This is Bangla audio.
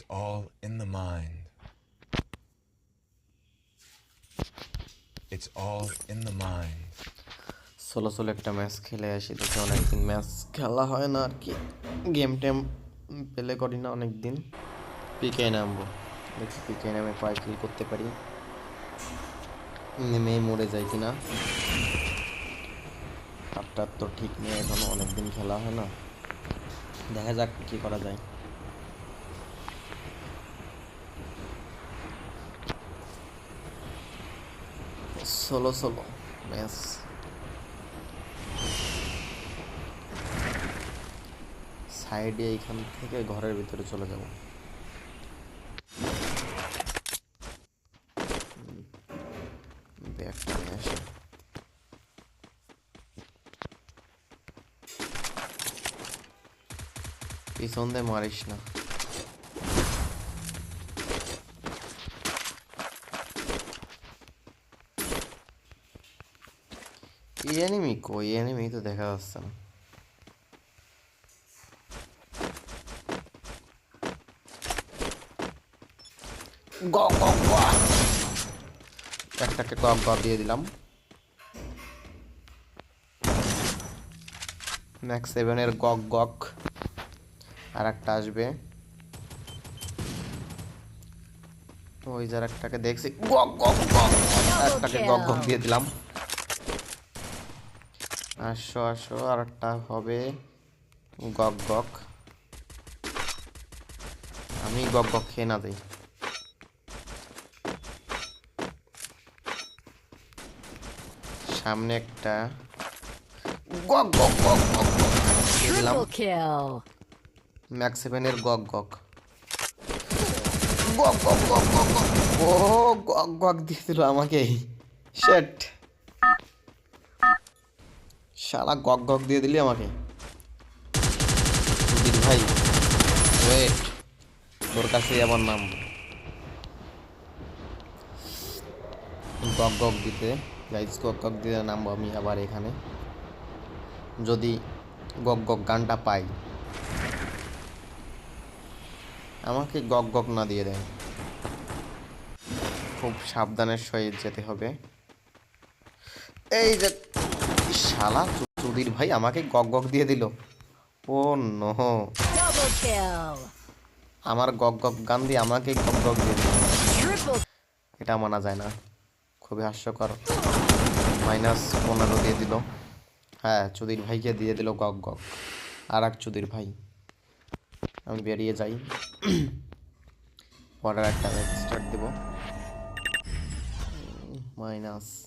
It's all in the mind. It's all in the mind. Solo solo একটা ম্যাচ খেলে আসি দেখি অনেকদিন ম্যাচ খেলা হয় না আর কি। গেম টেম পেলে করি না অনেক দিন পিকে নামবো। দেখি পিকে নামে কয় কিল করতে পারি। নেমে মরে যায় কিনা। আপনার তো ঠিক নেই, এখনও অনেকদিন খেলা হয় না। দেখা যাক কি করা যায়। সোলো সোলো ম্যাচ সাইডে এইখান থেকে ঘরের ভিতরে চলে যাব। ব্যাগটা পিছন দিয়ে মারিস না। এনিমি কই এনিমি তো দেখা যাচ্ছে না একটাকে গক গক দিয়ে দিলাম ম্যাক্স সেভেনের গক গক আর একটা আসবে ওই যার একটাকে দেখছি গক গক গক একটাকে গক গক দিয়ে দিলাম আসো আসো আর একটা হবে। গক গক। আমি গক গক খেয়ে না যাই সামনে একটা। গক গক গক গক গক। দিলাম গক গক। গক গক গক গক গক। ও গক গক দিয়ে দিল আমাকে। শেট শালা গক গক দিয়ে দিলি আমাকে। ভাই ওয়েট তোর কাছে আমার নাম। গক গক দিতে গাইজ গক গক দিতে নামবো আমি আবার এখানে। যদি গক গক গানটা পাই, আমাকে গক গক না দিয়ে দেয়। খুব সাবধানের সহিত যেতে হবে। এই যে শালা চুদির ভাই আমাকে গক গক দিয়ে দিল। ও আমার গক গক গান দিয়ে আমাকে গক গক দিয়ে দিল। এটা মানা যায় না। খুবই হাস্যকর। মাইনাস পনেরো দিয়ে দিল। হ্যাঁ চুদির ভাইকে দিয়ে দিল গক গক। আর এক চুদির ভাই। আমি বেরিয়ে যাই। পরের একটা স্টার্ট দেব। মাইনাস